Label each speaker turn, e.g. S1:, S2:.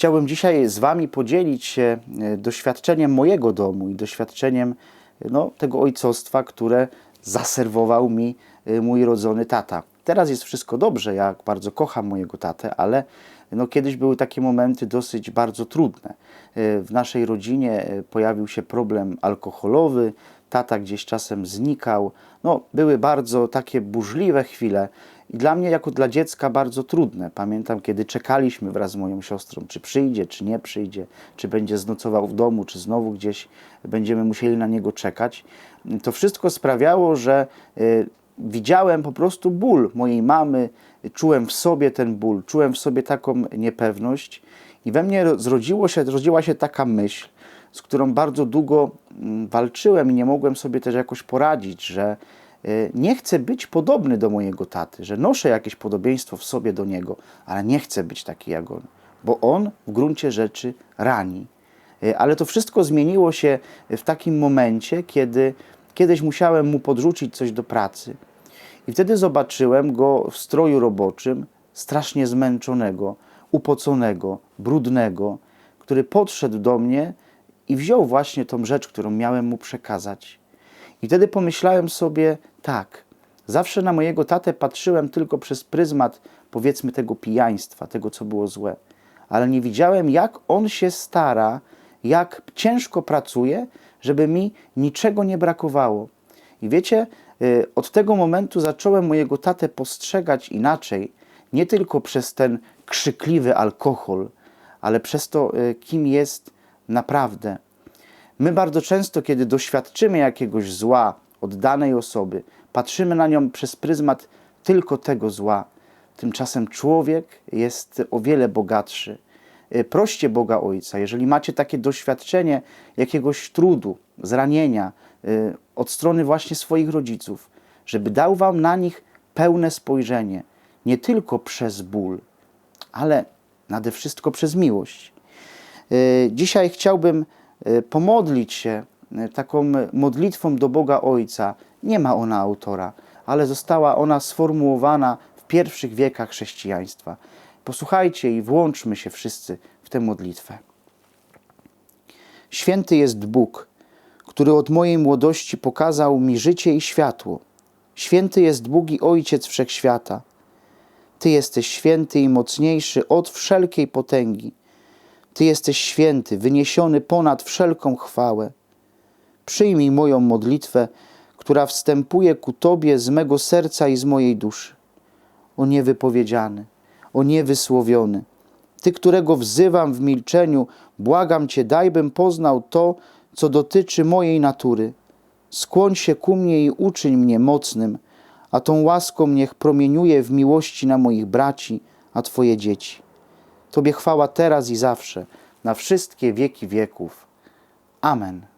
S1: Chciałbym dzisiaj z Wami podzielić się e, doświadczeniem mojego domu i doświadczeniem e, no, tego ojcostwa, które zaserwował mi e, mój rodzony tata. Teraz jest wszystko dobrze, ja bardzo kocham mojego tatę, ale no, kiedyś były takie momenty dosyć bardzo trudne. W naszej rodzinie pojawił się problem alkoholowy, tata gdzieś czasem znikał. No, były bardzo takie burzliwe chwile i dla mnie, jako dla dziecka, bardzo trudne. Pamiętam, kiedy czekaliśmy wraz z moją siostrą, czy przyjdzie, czy nie przyjdzie, czy będzie znocował w domu, czy znowu gdzieś będziemy musieli na niego czekać. To wszystko sprawiało, że y, widziałem po prostu ból mojej mamy, czułem w sobie ten ból, czułem w sobie taką niepewność i we mnie ro- zrodziło się, zrodziła się taka myśl, z którą bardzo długo mm, walczyłem i nie mogłem sobie też jakoś poradzić, że y, nie chcę być podobny do mojego taty, że noszę jakieś podobieństwo w sobie do niego, ale nie chcę być taki jak on, bo on w gruncie rzeczy rani. Y, Ale to wszystko zmieniło się w takim momencie, kiedy kiedyś musiałem mu podrzucić coś do pracy. I wtedy zobaczyłem go w stroju roboczym, strasznie zmęczonego, upoconego, brudnego, który podszedł do mnie i wziął właśnie tą rzecz, którą miałem mu przekazać. I wtedy pomyślałem sobie, tak, zawsze na mojego tatę patrzyłem tylko przez pryzmat, powiedzmy, tego pijaństwa, tego, co było złe. Ale nie widziałem, jak on się stara, jak ciężko pracuje, żeby mi niczego nie brakowało. I wiecie, y, od tego momentu zacząłem mojego tatę postrzegać inaczej, nie tylko przez ten krzykliwy alkohol, ale przez to, y, kim jest naprawdę. My bardzo często, kiedy doświadczymy jakiegoś zła od danej osoby, patrzymy na nią przez pryzmat tylko tego zła. Tymczasem człowiek jest o wiele bogatszy. Y, Proście Boga Ojca, jeżeli macie takie doświadczenie jakiegoś trudu, zranienia y, od strony właśnie swoich rodziców, żeby dał wam na nich pełne spojrzenie, nie tylko przez ból, ale nade wszystko przez miłość. Y, Dzisiaj chciałbym y, pomodlić się y, taką modlitwą do Boga Ojca. Nie ma ona autora, ale została ona sformułowana w pierwszych wiekach chrześcijaństwa. Posłuchajcie i włączmy się wszyscy w tę modlitwę. Święty jest Bóg, który od mojej młodości pokazał mi życie i światło. Święty jest Bóg i Ojciec Wszechświata. Ty jesteś święty i mocniejszy od wszelkiej potęgi. Ty jesteś święty, wyniesiony ponad wszelką chwałę. Przyjmij moją modlitwę, która wstępuje ku Tobie z mego serca i z mojej duszy. O niewypowiedziany, o niewysłowiony, Ty, którego wzywam w milczeniu, błagam Cię, dajbym poznał to, co dotyczy mojej natury. Skłoń się ku mnie i uczyń mnie mocnym, a tą łaską niech promieniuje w miłości na moich braci, a Twoje dzieci. Tobie chwała teraz i zawsze, na wszystkie wieki wieków. Amen.